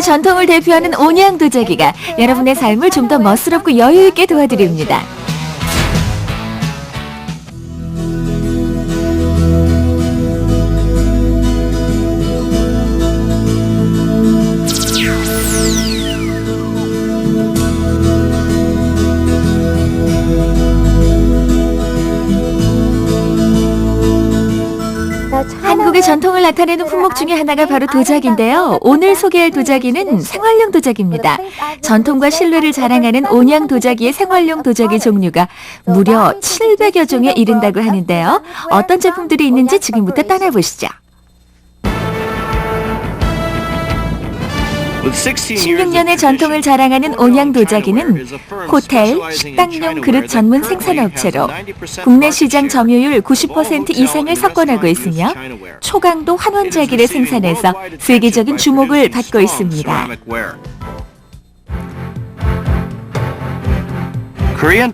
전통을 대표하는 온양 도자기가 여러분의 삶을 좀 더 멋스럽고 여유 있게 도와드립니다. 전통을 나타내는 품목 중에 하나가 바로 도자기인데요. 오늘 소개할 도자기는 생활용 도자기입니다. 전통과 신뢰를 자랑하는 온양 도자기의 생활용 도자기 종류가 무려 700여 종에 이른다고 하는데요. 어떤 제품들이 있는지 지금부터 떠나보시죠. 16년의 전통을 자랑하는 온양 도자기는 호텔, 식당용 그릇 전문 생산업체로 국내 시장 점유율 90% 이상을 석권하고 있으며 초강도 환원자기를 생산해서 세계적인 주목을 받고 있습니다.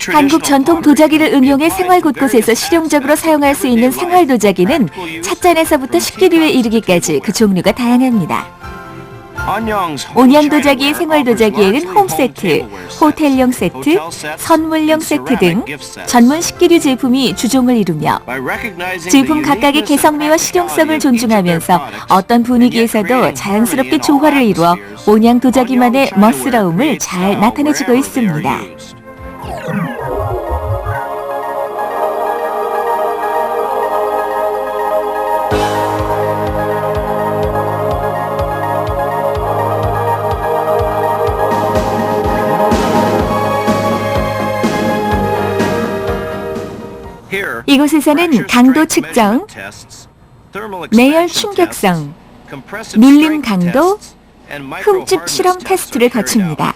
한국 전통 도자기를 응용해 생활 곳곳에서 실용적으로 사용할 수 있는 생활 도자기는 찻잔에서부터 식기류에 이르기까지 그 종류가 다양합니다. 온양 도자기의 생활 도자기에는 홈 세트, 호텔용 세트, 선물용 세트 등 전문 식기류 제품이 주종을 이루며 제품 각각의 개성미와 실용성을 존중하면서 어떤 분위기에서도 자연스럽게 조화를 이루어 온양 도자기만의 멋스러움을 잘 나타내주고 있습니다. 이곳에서는 강도 측정, 내열 충격성, 밀림 강도, 흠집 실험 테스트를 거칩니다.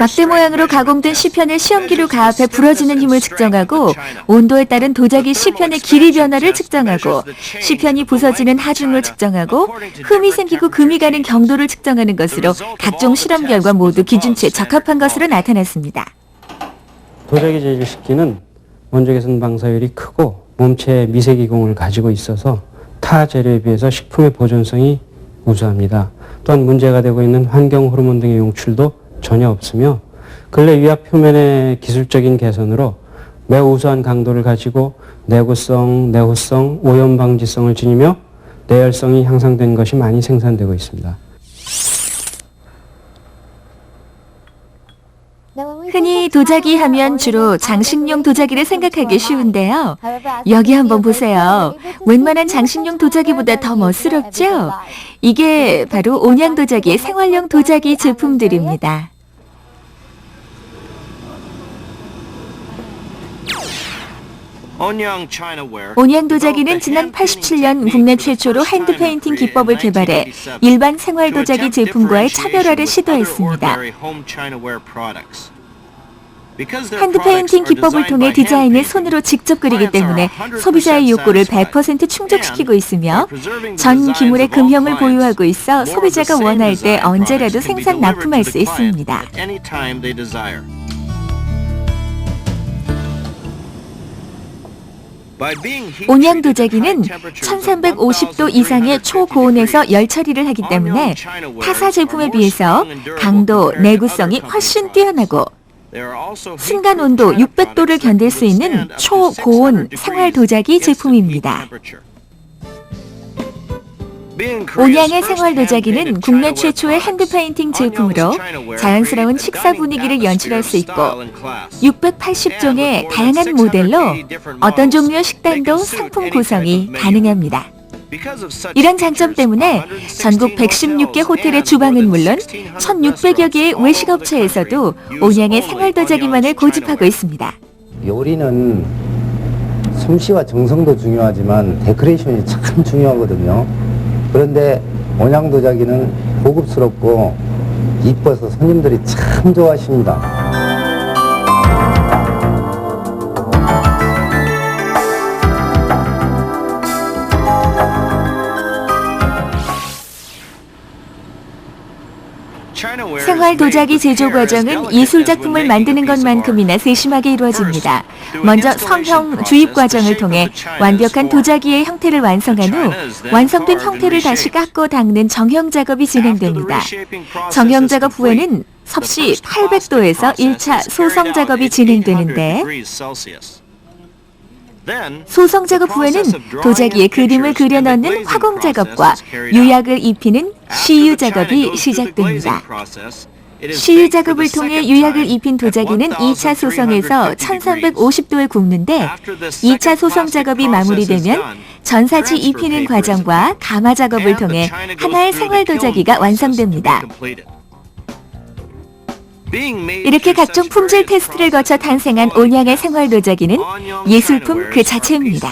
막대 모양으로 가공된 시편을 시험기로 가압해 부러지는 힘을 측정하고 온도에 따른 도자기 시편의 길이 변화를 측정하고 시편이 부서지는 하중을 측정하고 흠이 생기고 금이 가는 경도를 측정하는 것으로 각종 실험 결과 모두 기준치에 적합한 것으로 나타났습니다. 도자기 재질 식기는 원적 개선 방사율이 크고 몸체 미세기공을 가지고 있어서 타 재료에 비해서 식품의 보존성이 우수합니다. 또한 문제가 되고 있는 환경 호르몬 등의 용출도 전혀 없으며 근래 위압 표면의 기술적인 개선으로 매우 우수한 강도를 가지고 내구성, 내호성, 오염 방지성을 지니며 내열성이 향상된 것이 많이 생산되고 있습니다. 흔히 도자기 하면 주로 장식용 도자기를 생각하기 쉬운데요. 여기 한번 보세요. 웬만한 장식용 도자기보다 더 멋스럽죠? 이게 바로 온양 도자기의 생활용 도자기 제품들입니다. 온양 도자기는 지난 87년 국내 최초로 핸드 페인팅 기법을 개발해 일반 생활 도자기 제품과의 차별화를 시도했습니다. 핸드 페인팅 기법을 통해 디자인을 손으로 직접 그리기 때문에 소비자의 욕구를 100% 충족시키고 있으며 전 기물의 금형을 보유하고 있어 소비자가 원할 때 언제라도 생산 납품할 수 있습니다. 온양 도자기는 1350도 이상의 초고온에서 열 처리를 하기 때문에 타사 제품에 비해서 강도, 내구성이 훨씬 뛰어나고 순간 온도 600도를 견딜 수 있는 초고온 생활 도자기 제품입니다. 온양의 생활 도자기는 국내 최초의 핸드 페인팅 제품으로 자연스러운 식사 분위기를 연출할 수 있고 680종의 다양한 모델로 어떤 종류의 식단도 상품 구성이 가능합니다. 이런 장점 때문에 전국 116개 호텔의 주방은 물론 1,600여 개의 외식업체에서도 온양의 생활 도자기만을 고집하고 있습니다. 요리는 솜씨와 정성도 중요하지만 데코레이션이 참 중요하거든요. 그런데 온양 도자기는 고급스럽고 이뻐서 손님들이 참 좋아하십니다. 생활 도자기 제조 과정은 예술 작품을 만드는 것만큼이나 세심하게 이루어집니다. 먼저 성형 주입 과정을 통해 완벽한 도자기의 형태를 완성한 후 완성된 형태를 다시 깎고 닦는 정형 작업이 진행됩니다. 정형 작업 후에는 섭씨 800도에서 1차 소성 작업이 진행되는데 소성 작업 후에는 도자기에 그림을 그려 넣는 화공 작업과 유약을 입히는 시유 작업이 시작됩니다. 시유 작업을 통해 유약을 입힌 도자기는 2차 소성에서 1350도에 굽는데 2차 소성 작업이 마무리되면 전사지 입히는 과정과 가마 작업을 통해 하나의 생활 도자기가 완성됩니다. 이렇게 각종 품질 테스트를 거쳐 탄생한 온양의 생활 도자기는 예술품 그 자체입니다.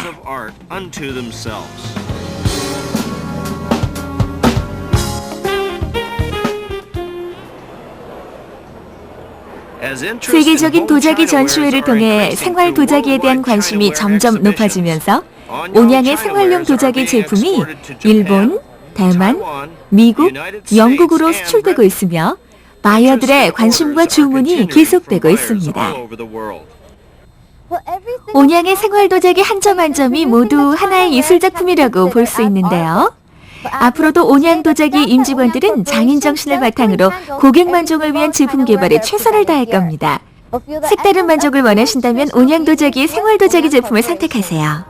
세계적인 도자기 전시회를 통해 생활 도자기에 대한 관심이 점점 높아지면서 온양의 생활용 도자기 제품이 일본, 대만, 미국, 영국으로 수출되고 있으며 바이어들의 관심과 주문이 계속되고 있습니다. 온양의 생활 도자기 한 점 한 점이 모두 하나의 예술 작품이라고 볼 수 있는데요. 앞으로도 온양 도자기 임직원들은 장인 정신을 바탕으로 고객 만족을 위한 제품 개발에 최선을 다할 겁니다. 색다른 만족을 원하신다면 온양 도자기의 생활 도자기 제품을 선택하세요.